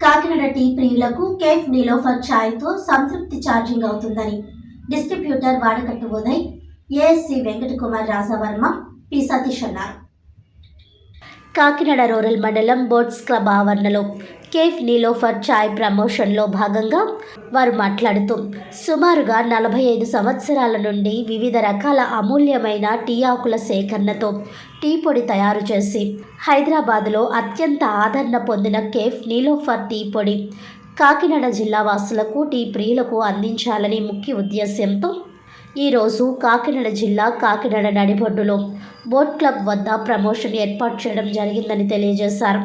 Kakinada tea ప్రియులకు cafe Niloufer ఛాయ్తో సంతృప్తి ఛార్జింగ్ అవుతుందని distributor Vadakattu Uday ASC Venkatakumar Rajavarma P Satish అన్నారు. కాకినాడ రూరల్ మండలం బోట్స్ క్లబ్ ఆవరణలో కేఫ్ నీలోఫర్ ఛాయ్ ప్రమోషన్లో భాగంగా వారు మాట్లాడుతూ సుమారుగా నలభై ఐదు సంవత్సరాల నుండి వివిధ రకాల అమూల్యమైన టీ ఆకుల సేకరణతో టీ పొడి తయారు చేసి హైదరాబాద్లో అత్యంత ఆదరణ పొందిన కేఫ్ నీలోఫర్ టీ పొడి కాకినాడ జిల్లా వాసులకు టీ ప్రియులకు అందించాలని ముఖ్య ఉద్దేశ్యంతో ఈరోజు కాకినాడ జిల్లా కాకినాడ నడిబొడ్డులో బోట్ క్లబ్ వద్ద ప్రమోషన్ ఏర్పాటు చేయడం జరిగిందని తెలియజేశారు.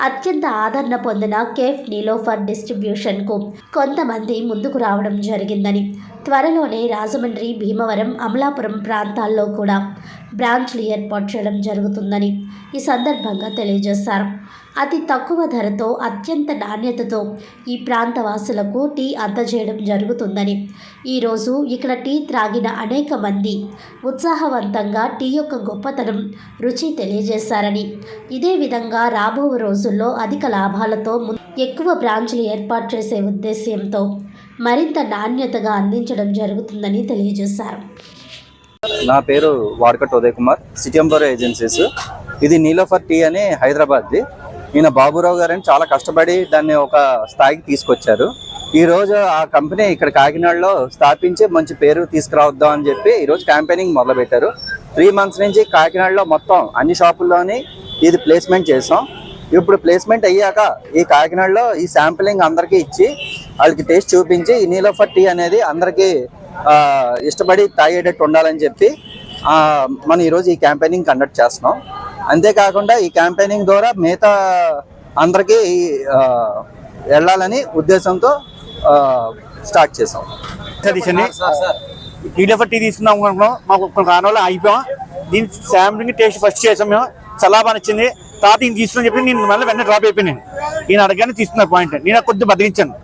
అత్యంత ఆదరణ పొందిన కేఫ్ నీలోఫర్ డిస్ట్రిబ్యూషన్కు కొంతమంది ముందుకు రావడం జరిగిందని. త్వరలోనే రాజమండ్రి భీమవరం అమలాపురం ప్రాంతాల్లో కూడా బ్రాంచ్లు ఏర్పాటు చేయడం జరుగుతుందని ఈ సందర్భంగా తెలియజేశారు. అతి తక్కువ ధరతో అత్యంత నాణ్యతతో ఈ ప్రాంత వాసులకు టీ అందజేయడం జరుగుతుందని. ఈరోజు ఇక్కడ టీ త్రాగిన అనేక మంది ఉత్సాహవంతంగా టీ యొక్క గొప్పతనం రుచి తెలియజేశారని. ఇదే విధంగా రాబో రోజుల్లో అధిక లాభాలతో ఎక్కువ బ్రాంచ్లు ఏర్పాటు చేసే ఉద్దేశ్యంతో మరింత నాణ్యతగా అందించడం జరుగుతుందని తెలియజేశారు. నా పేరు Vadakat Uday Kumar City Amber Agencies. ఇది నీలోఫర్ టీ అని హైదరాబాద్ది. ఈయన బాబురావు గారని చాలా కష్టపడి దాన్ని ఒక స్థాయికి తీసుకొచ్చారు. ఈరోజు ఆ కంపెనీ ఇక్కడ కాకినాడలో స్థాపించి మంచి పేరు తీసుకురావద్దాం అని చెప్పి ఈ రోజు క్యాంపెయినింగ్ మొదలుపెట్టారు. త్రీ మంత్స్ నుంచి కాకినాడలో మొత్తం అన్ని షాపుల్లోని ఇది ప్లేస్మెంట్ చేసాం. ఇప్పుడు ప్లేస్మెంట్ అయ్యాక ఈ కాకినాడలో ఈ శాంపిలింగ్ అందరికీ ఇచ్చి వాళ్ళకి టేస్ట్ చూపించి ఈ నీలోఫర్ టీ అనేది అందరికీ ఆ, ఇష్టపడి తాగేటట్టు ఉండాలని చెప్పి ఆ, మనం ఈరోజు ఈ క్యాంపెయినింగ్ కండక్ట్ చేస్తున్నాం. అంతేకాకుండా ఈ క్యాంపెయినింగ్ ద్వారా మిగతా అందరికీ ఆ, వెళ్ళాలని ఉద్దేశంతో ఆ, స్టార్ట్ చేసాం టీడీఎఫ్ టీ తీసుకుందాం అనుకున్నాం మాకు కొన్ని కారణాలు అయిపోయాం దీని శాంపులింగ్ టేస్ట్ ఫస్ట్ చేసాం మేము. చాలా బాగా నచ్చింది. తర్వాత ఈయన తీసుకుని చెప్పి నేను మళ్ళీ వెంటనే డ్రాప్ అయిపోయాను ఈయన అడగానే తీసుకున్నారు పాయింట్ నేను కొద్దిగా బదిలించాను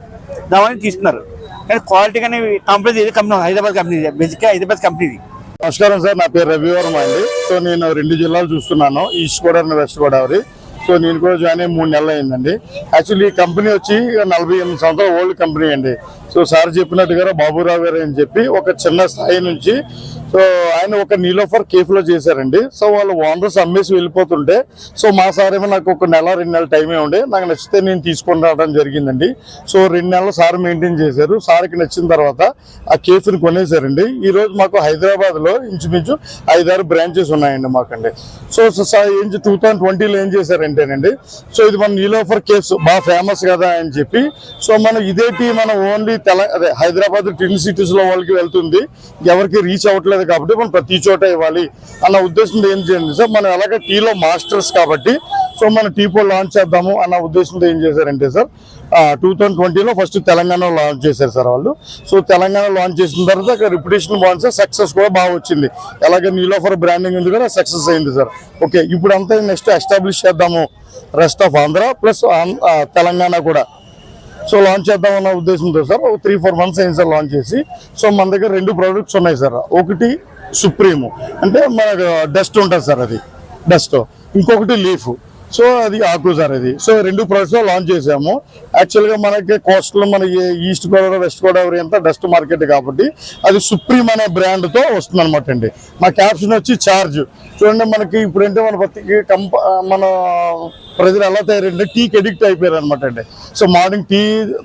దాని తీసుకున్నారు కానీ క్వాలిటీ కానీ కంపెనీ ఇది కంపెనీ హైదరాబాద్ కంపెనీ బేసిక్గా హైదరాబాద్ కంపెనీ నమస్కారం సార్ నా పేరు రవివర్మ అండి. సో నేను రెండు జిల్లాలు చూస్తున్నాను. East Godavari West Godavari so నేను కూడా జాయిన్ అయ్యి మూడు నెలలు అయిందండి. యాక్చువల్లీ ఈ కంపెనీ వచ్చి నలభై ఎనిమిది సంవత్సరాల ఓల్డ్ కంపెనీ అండి. సో సార్ చెప్పినట్టుగా బాబురావు గారు అని చెప్పి ఒక చిన్న స్థాయి నుంచి సో ఆయన ఒక నీలోఫర్ కేఫ్లో చేశారండి. సో వాళ్ళు ఓనర్స్ అమ్మేసి వెళ్ళిపోతుంటే సో మా సార్ ఏమో నాకు ఒక నెల రెండు నెలల టైమే ఉండే. నాకు నచ్చితే నేను తీసుకొని రావడం జరిగిందండి. సో రెండు నెలలు సార్ మెయింటైన్ చేశారు. సార్కి నచ్చిన తర్వాత ఆ కేఫ్ని కొనేశారండి. ఈ రోజు మాకు హైదరాబాద్లో ఇంచుమించు ఐదారు బ్రాంచెస్ ఉన్నాయండి మాకండి. సో సో సార్ ఏం టూ థౌసండ్ ట్వంటీలో ఏం చేశారంటేనండి సో ఇది మన నీలోఫర్ కేఫ్స్ బాగా ఫేమస్ కదా అని చెప్పి సో మనం ఇదే మనం ఓన్లీ తెల అదే హైదరాబాద్ ట్విన్ సిటీస్లో వాళ్ళకి వెళ్తుంది. ఎవరికి రీచ్ అవ్వట్లేదు కాబట్టి మనం ప్రతి చోట ఇవ్వాలి. అన్న ఉద్దేశంతో ఏం చేయండి? సార్ మనం ఎలాగ టీలో మాస్టర్స్ కాబట్టి సో మనం టీపో లాంచ్ చేద్దాము అన్న ఉద్దేశంతో ఏం చేశారంటే సార్ టూ థౌజండ్ ట్వంటీలో ఫస్ట్ తెలంగాణ లాంచ్ చేశారు సార్ వాళ్ళు. సో తెలంగాణ లాంచ్ చేసిన తర్వాత అక్కడ రిపిటేషన్ బాగుంది సార్ సక్సెస్ కూడా బాగా వచ్చింది. అలాగే నీలోఫర్ బ్రాండింగ్ ఉంది కూడా సక్సెస్ అయింది సార్. ఓకే ఇప్పుడు అంతా నెక్స్ట్ ఎస్టాబ్లిష్ చేద్దాము rest of Andhra plus Telangana కూడా. సో లాంచ్ చేద్దామన్న ఉద్దేశంతో సార్ ఒక త్రీ ఫోర్ మంత్స్ అయింది సార్ లాంచ్ చేసి. సో మన దగ్గర రెండు ప్రోడక్ట్స్ ఉన్నాయి సార్. ఒకటి సుప్రీము అంటే మనకు డస్ట్ ఉంటుంది సార్ అది డస్ట్ ఇంకొకటి లీఫ్ సో అది ఆకు సార్ అది సో రెండు ప్రోడక్ట్స్ లాంచ్ చేసాము. యాక్చువల్గా మనకి కోస్టల్ మనకి ఈస్ట్ గోదావరి వెస్ట్ గోదావరి అంతా డస్ట్ మార్కెట్ కాబట్టి అది సుప్రీం అనే బ్రాండ్తో వస్తుంది అనమాట అండి. మా క్యాప్షన్ వచ్చి చార్జ్ చూడండి మనకి ఇప్పుడంటే మన ప్రతి కంప మన ప్రజలు ఎలా తయారంటే టీకి అడిక్ట్ అయిపోయారు అనమాట అండి. సో మార్నింగ్ టీ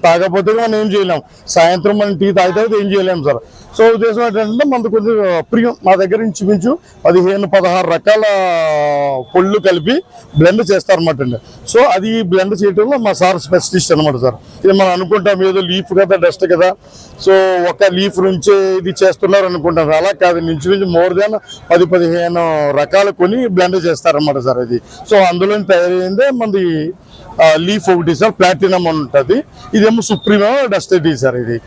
తాగకపోతే మనం ఏం చేయలేం. సాయంత్రం మనం టీ తాగితే ఏం చేయలేము సార్. సో ఉద్దేశం ఏంటంటే మనకు కొంచెం ప్రియం మా దగ్గర ఇంచుమించు పదిహేను పదహారు రకాల పొళ్ళు కలిపి బ్లెండ్ చేస్తారన్నమాట అండి. సో అది బ్లెండ్ చేయడంలో మా సార్ స్పెషలిస్ట్ అనమాట సార్. ఇది మనం అనుకుంటాం ఏదో లీఫ్ కదా డస్ట్ కదా. సో ఒక లీఫ్ నుంచే ఇది చేస్తున్నారు అనుకుంటారు అలా కాదు ఇంచుమించు మోర్ దాన్ పది పదిహేను రకాలు కొని బ్లెండ్ చేస్తారన్నమాట సార్ అది సో అందులో తయారైంది మనది లీఫ్ ఒకటి సార్ ప్లాటినం ఉంటుంది. ఇదేమో సుప్రీమో డస్ట్ సార్ ఇది.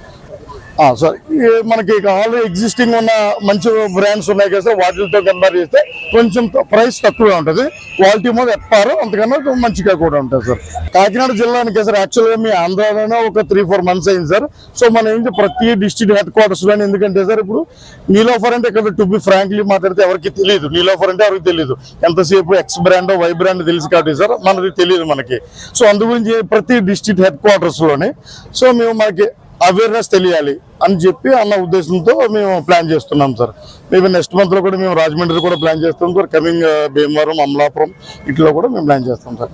సార్ ఈ మనకి ఆల్రెడీ ఎగ్జిస్టింగ్ ఉన్న మంచి బ్రాండ్స్ ఉన్నాయి కదా సార్ వాటితో కంపేర్ చేస్తే కొంచెం ప్రైస్ తక్కువగా ఉంటుంది. క్వాలిటీ మీద ఎప్పారు అంతకన్నా మంచిగా కూడా ఉంటుంది సార్ కాకినాడ జిల్లానికి సార్ యాక్చువల్గా మీ ఆంధ్రాలోనే ఒక త్రీ ఫోర్ మంత్స్ అయింది సార్ సో మన ఏంటి ప్రతి డిస్టిక్ హెడ్ క్వార్టర్స్లోనే ఎందుకంటే సార్ ఇప్పుడు నీలోఫర్ అంటే ఇక్కడ టు బి ఫ్రాంక్లీ మాట్లాడితే ఎవరికి తెలియదు నీలోఫర్ అంటే ఎవరికి తెలియదు ఎంతసేపు ఎక్స్ బ్రాండ్ వై బ్రాండ్ తెలుసు కాబట్టి సార్ మనది తెలియదు మనకి. సో అందు గురించి ప్రతి డిస్టిక్ హెడ్ క్వార్టర్స్లోనే సో మేము మనకి అవేర్నెస్ తెలియాలి అని చెప్పి అన్న ఉద్దేశంతో మేము ప్లాన్ చేస్తున్నాం సార్ మేబీ నెక్స్ట్ మంత్లో కూడా మేము రాజమండ్రి కూడా ప్లాన్ చేస్తాం sir coming uh, Bhimavaram Amalapuram ఇట్లా కూడా మేము ప్లాన్ చేస్తాం సార్